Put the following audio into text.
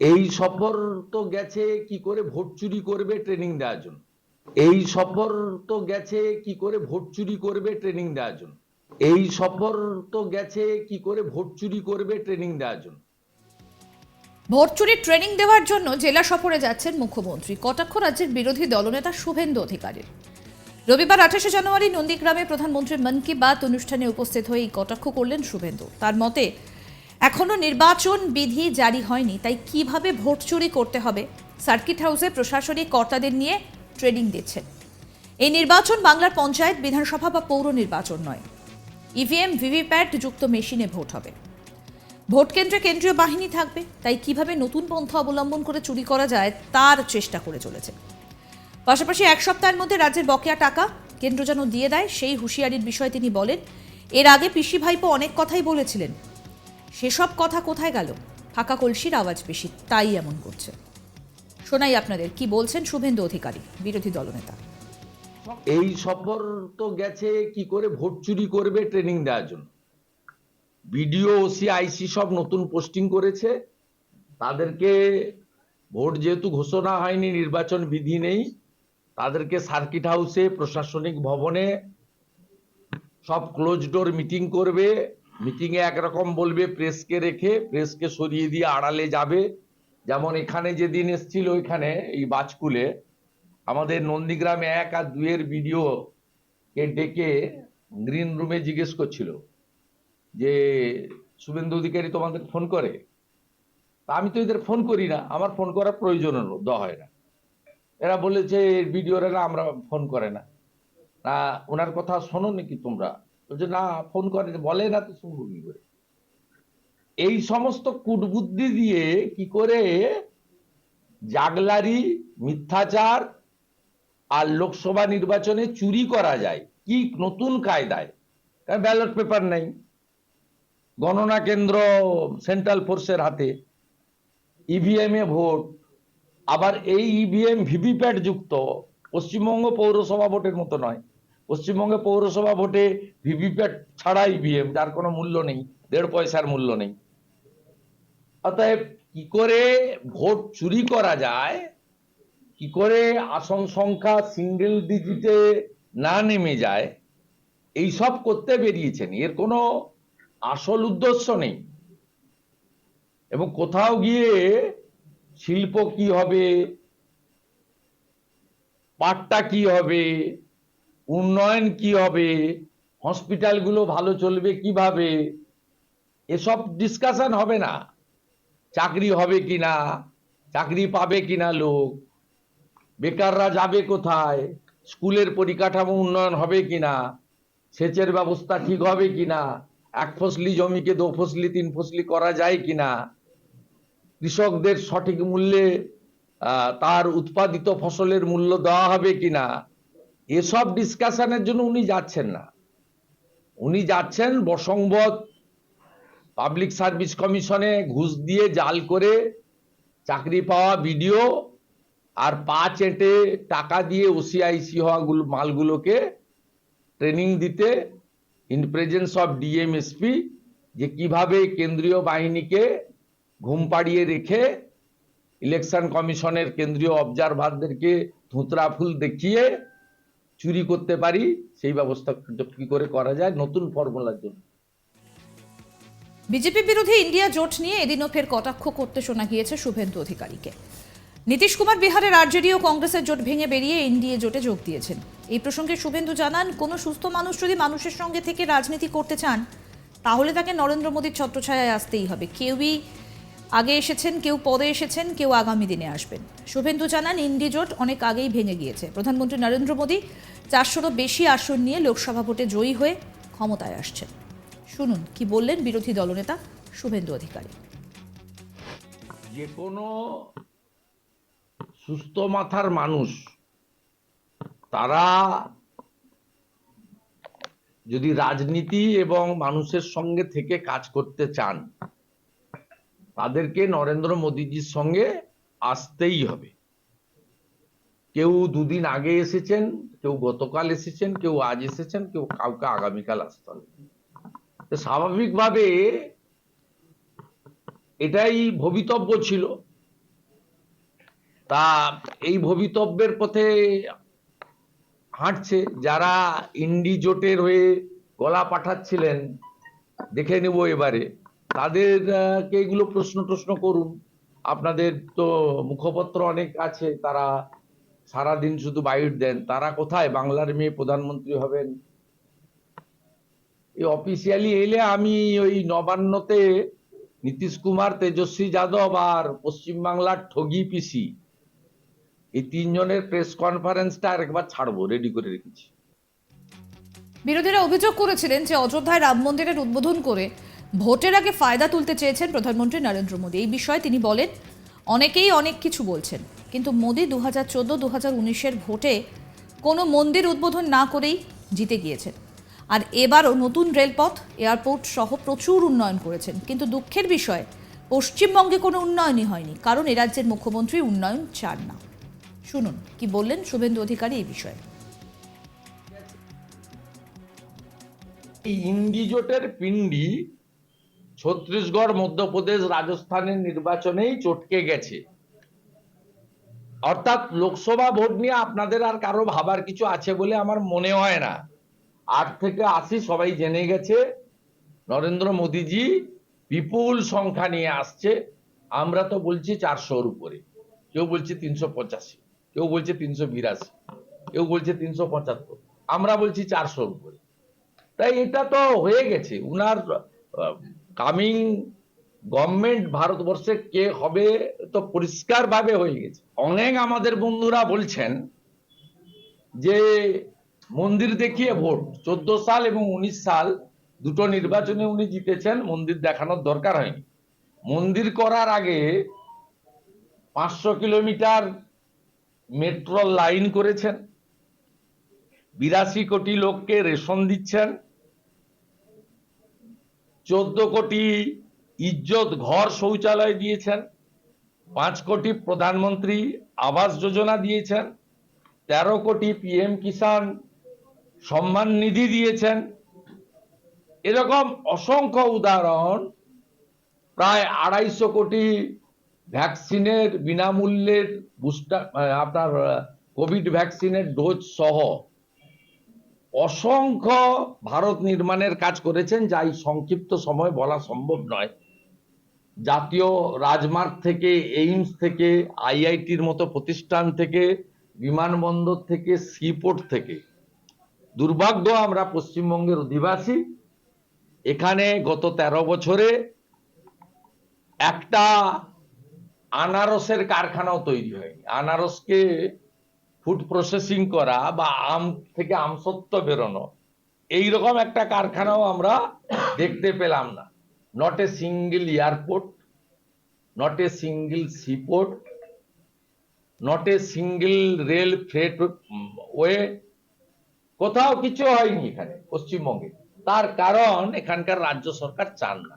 এই সফর তো গেছে কি করে ভোট চুরি করবে ট্রেনিং দেওয়ার জন্য। এই সফর তো গেছে কি করে ভোট চুরি করবে ট্রেনিং দেওয়ার জন্য। এই সফর তো গেছে কি করে ভোট চুরি করবে ট্রেনিং দেওয়ার জন্য। ভোট চুরির ট্রেনিং দেওয়ার জন্য জেলা সফরে যাচ্ছেন মুখ্যমন্ত্রী। কটাক্ষ রাজ্যের বিরোধী দলনেতা শুভেন্দু অধিকারীর রবিবার আঠাশে জানুয়ারি নন্দীগ্রামে প্রধানমন্ত্রীর মন কি বাত অনুষ্ঠানে উপস্থিত হয়ে এই কটাক্ষ করলেন শুভেন্দু। তার মতে এখনও নির্বাচন বিধি জারি হয়নি, তাই কীভাবে ভোট চুরি করতে হবে? সার্কিট হাউসে প্রশাসনিক কর্তাদের নিয়ে ট্রেনিং দিচ্ছেন এই নির্বাচন বাংলার পঞ্চায়েত, বিধানসভা বা পৌর নির্বাচন নয়। ইভিএম, ভিভিপ্যাট যুক্ত মেশিনে ভোট হবে। ভোট কেন্দ্রে কেন্দ্রীয় বাহিনী থাকবে, তাই কীভাবে নতুন পন্থা অবলম্বন করে চুরি করা যায় তার চেষ্টা করে চলেছে। পাশাপাশি এক সপ্তাহের মধ্যে রাজ্যের বকেয়া টাকা কেন্দ্র যেন দিয়ে দেয়, সেই হুঁশিয়ারির বিষয়ে তিনি বলেন, এর আগে পিসি ভাইপো অনেক কথাই বলেছিলেন সেসব কথা কোথায় গেল? ফাঁকা কলসির আওয়াজ বেশি, তাই এমন করছে। শোনাই আপনাদের, কি বলছেন শুভেন্দু অধিকারী, বিরোধী দলনেতা? এই সফর তো গেছে, কি করে ভোট চুরি করবে ট্রেনিং দেওয়ার জন্য। বিডিও, ওসি, আইসি সব নতুন পোস্টিং করেছে। তাদেরকে ভোট যেহেতু ঘোষণা হয়নি, নির্বাচন বিধি নেই, তাদেরকে সার্কিট হাউসে প্রশাসনিক ভবনে সব ক্লোজ ডোর মিটিং করবে। মিটিং এ একরকম বলবে প্রেসকে রেখে প্রেসকে সরিয়ে দিয়ে আড়ালে যাবে। যেমন এখানে যেদিন এসছিল ওইখানে, এই বাজকুলে, আমাদের নন্দীগ্রামে এক আর দুইয়ের ভিডিও কে ডেকে গ্রিন রুমে জিজ্ঞেস করছিল যে, শুভেন্দু অধিকারী তোমাদের ফোন করে? তা আমি তো এদের ফোন করি না, আমার ফোন করার প্রয়োজন হয় না। এরা বলেছে ভিডিওরা না আমরা ফোন করে না। না ওনার কথা শোনো নাকি তোমরা? বলছে, না, ফোন করে, বলে না তো শুনব কি করে? এই সমস্ত কুটবুদ্ধি দিয়ে কি করে জাগলারি, মিথ্যাচার আর লোকসভা নির্বাচনে চুরি করা যায়? কি নতুন কায়দায়? কারণ ব্যালট পেপার নেই। গণনা কেন্দ্র সেন্ট্রাল ফোর্সের হাতে। ইভিএম এ ভোট। আবার এই ইভিএম ভিভিপ্যাট যুক্ত। পশ্চিমবঙ্গ পৌরসভা ভোটের মতো নয়। পশ্চিমবঙ্গে পৌরসভা ভোটে ভিভিপ্যাট ছাড়া ইভিএম যার কোনো মূল্য নেই, দেড় পয়সার মূল্য নেই। অতএব কি করে ভোট চুরি করা যায়? কি করে আসন সংখ্যা সিঙ্গেল ডিজিটে না নেমে যায়? এই সব করতে বেরিয়েছেন। এর কোনো আসল উদ্দেশ্য নেই। এবং কোথাও গিয়ে শিল্প কি হবে? পাট্টা কি হবে? উন্নয়ন কি হবে? হসপিটালগুলো ভালো চলবে কীভাবে? এসব ডিসকাশন হবে না। চাকরি হবে কিনা? চাকরি পাবে কিনা লোক? বেকাররা যাবে কোথায়? স্কুলের পরিকাঠামো উন্নয়ন হবে কিনা? সেচের ব্যবস্থা ঠিক হবে কিনা? এক ফসলি জমিকে দো ফসলি, তিন ফসলি করা যায় কিনা? কৃষকদের সঠিক মূল্যে তার উৎপাদিত ফসলের মূল্য দেওয়া হবে কিনা? এসব ডিসকাশনের জন্য উনি যাচ্ছেন না। উনি যাচ্ছেন বসংবদ পাবলিক সার্ভিস কমিশনে ঘুষ দিয়ে জাল করে চাকরি পাওয়া বিডিও আর পা চেটে টাকা দিয়ে ওসিআইসি হওয়াগুলো মালগুলোকে ট্রেনিং দিতে ইন প্রেজেন্স অফ ডিএমএসপি যে কীভাবে কেন্দ্রীয় বাহিনীকে ঘুম পাড়িয়ে রেখে ইলেকশন কমিশনের কেন্দ্রীয় অবজারভারদেরকে ধুতরা ফুল দেখিয়ে চুরি করতে পারি, সেই ব্যবস্থা কি করে করা যায়? নতুন ফর্মুলার জন্য। বিজেপি বিরোধী ইন্ডিয়া জোট নিয়ে এদিনও ফের কটাক্ষ করতে শোনা গিয়েছে শুভেন্দু অধিকারীকে। নীতিশ কুমার বিহারের আরজেডি ও কংগ্রেসের জোট ভেঙে বেরিয়ে এনডিএ জোটে যোগ দিয়েছেন। এই প্রসঙ্গে শুভেন্দু জানান, কোনো সুস্থ মানুষ যদি মানুষের সঙ্গে থেকে রাজনীতি করতে চান, তাহলে তাকে নরেন্দ্র মোদীর ছত্রছায়ায় আসতেই হবে। কেউই আগে এসেছেন, কেউ পরে এসেছেন, কেউ আগামী দিনে আসবেন। শুভেন্দু জানান, ইন্ডি জোট অনেক আগেই ভেঙে গিয়েছে। প্রধানমন্ত্রী নরেন্দ্র মোদী চারশোরও বেশি আসন নিয়ে লোকসভা ভোটে জয়ী হয়ে ক্ষমতায় আসছেন। শুনুন, কি বললেন বিরোধী দলনেতা শুভেন্দু অধিকারী। যে কোনো সুস্থ মাথার মানুষ, তারা যদি রাজনীতি এবং মানুষের সঙ্গে থেকে কাজ করতে চান তাদেরকে নরেন্দ্র মোদীজির সঙ্গে আসতেই হবে। কেউ দুদিন আগে এসেছেন, কেউ গতকাল এসেছেন, কেউ আজ এসেছেন, কেউ কাউকে আগামীকাল আসতে হবে। স্বাভাবিকভাবে এটাই ভবিতব্য ছিল। তা এই ভবিতব্যের পথে হাঁটছে, যারা ইন্ডি জোটের হয়ে গলা পাঠাচ্ছিলেন, দেখে নেব এবারে। তাদের আহ, কে এগুলো প্রশ্ন টশ্ন করুন। আপনাদের তো মুখপত্র অনেক আছে তারা সারাদিন শুধু বাইট দেন। তারা কোথায়? বাংলার মেয়ে প্রধানমন্ত্রী হবেন। এই অফিসিয়ালি এলে আমি ওই নবান্নতে নীতিশ কুমার তেজস্বী যাদব আর পশ্চিমবাংলার ঠগি পিসি এই তিনজনের প্রেস কনফারেন্সটা আরেকবার ছাড়বো রেডি করে রেখেছি। বিরোধীরা অভিযোগ করেছিলেন যে অযোধ্যায় রাম মন্দিরের উদ্বোধন করে ভোটের আগে ফায়দা তুলতে চেয়েছেন প্রধানমন্ত্রী নরেন্দ্র মোদী। এই বিষয়ে তিনি বলেন, অনেকেই অনেক কিছু বলছেন, কিন্তু মোদী দু হাজার চোদ্দ দু হাজার উনিশের ভোটে কোনো মন্দির উদ্বোধন না করেই জিতে গিয়েছেন। আর এবারও নতুন রেলপথ, এয়ারপোর্ট সহ প্রচুর উন্নয়ন করেছেন। কিন্তু দুঃখের বিষয়, পশ্চিমবঙ্গে কোনো উন্নয়নই হয়নি, কারণ এ রাজ্যের মুখ্যমন্ত্রী উন্নয়ন চান না। শুনুন, কি বললেন শুভেন্দু অধিকারী এই বিষয়ে। এই ইন্ডি জোটের পিণ্ডি ছত্তিশগড়, মধ্যপ্রদেশ, রাজস্থানের নির্বাচনেই চটকে গেছে। অর্থাৎ লোকসভা ভোট নিয়ে আপনাদের আর কারও ভাবার কিছু আছে বলে আমার মনে হয় না। আট থেকে আশি সবাই জেনে গেছে। নরেন্দ্র মোদীজি বিপুল সংখ্যা নিয়ে আসছে। আমরা তো বলছি চারশোর উপরে। কেউ বলছে তিনশো পঁচাশি, কেউ বলছে তিনশো বিরাশি, কেউ বলছে তিনশো পঁচাত্তর। আমরা বলছি চারশোর উপরে। তাই এটা তো হয়ে গেছে। উনার কামিং গভর্নমেন্ট ভারতবর্ষে কে হবে তো পরিষ্কার ভাবে হয়ে গেছে। অনেক আমাদের বন্ধুরা বলছেন যে মন্দির দেখিয়ে ভোট। চোদ্দ সাল এবং উনিশ সাল দুটো নির্বাচনে উনি জিতেছেন, মন্দির দেখানোর দরকার হয়নি। মন্দির করার আগে পাঁচশো কিলোমিটার মেট্রো লাইন করেছেন। বিরাশি কোটি লোককে রেশন দিচ্ছেন। চোদ্দ কোটি ইজ্জত ঘর শৌচালয় দিয়েছেন, পাঁচ কোটি প্রধানমন্ত্রী আবাস যোজনা দিয়েছেন, তেরো কোটি পিএম কিষাণ সম্মান নিধি দিয়েছেন। এরকম অসংখ্য উদাহরণ, প্রায় আড়াইশো কোটি ভ্যাকসিনের বিনামূল্যের বুস্টার আপনার কোভিড ভ্যাকসিনের ডোজ সহ অসংখ্য ভারত নির্মাণের কাজ করেছেন, যা এই সংক্ষিপ্ত সময় বলা সম্ভব নয়। জাতীয় রাজমার্গ থেকে, এইমস থেকে, আইআইটির মতো প্রতিষ্ঠান থেকে, বিমানবন্দর থেকে, সিপোর্ট থেকে। দুর্ভাগ্য, আমরা পশ্চিমবঙ্গের অধিবাসী। এখানে গত ১৩ বছরে একটা আনারসের কারখানাও তৈরি হয়নি। আনারসকে ফুড প্রসেসিং করা বা আম থেকে আমসত্ব বেরোনো, এইরকম একটা কারখানাও আমরা দেখতে পেলাম না। Not a single airport not a single seaport not a single rail freight way কোথাও কিছু হয়নি এখানে, পশ্চিমবঙ্গে। তার কারণ এখানকার রাজ্য সরকার চান না।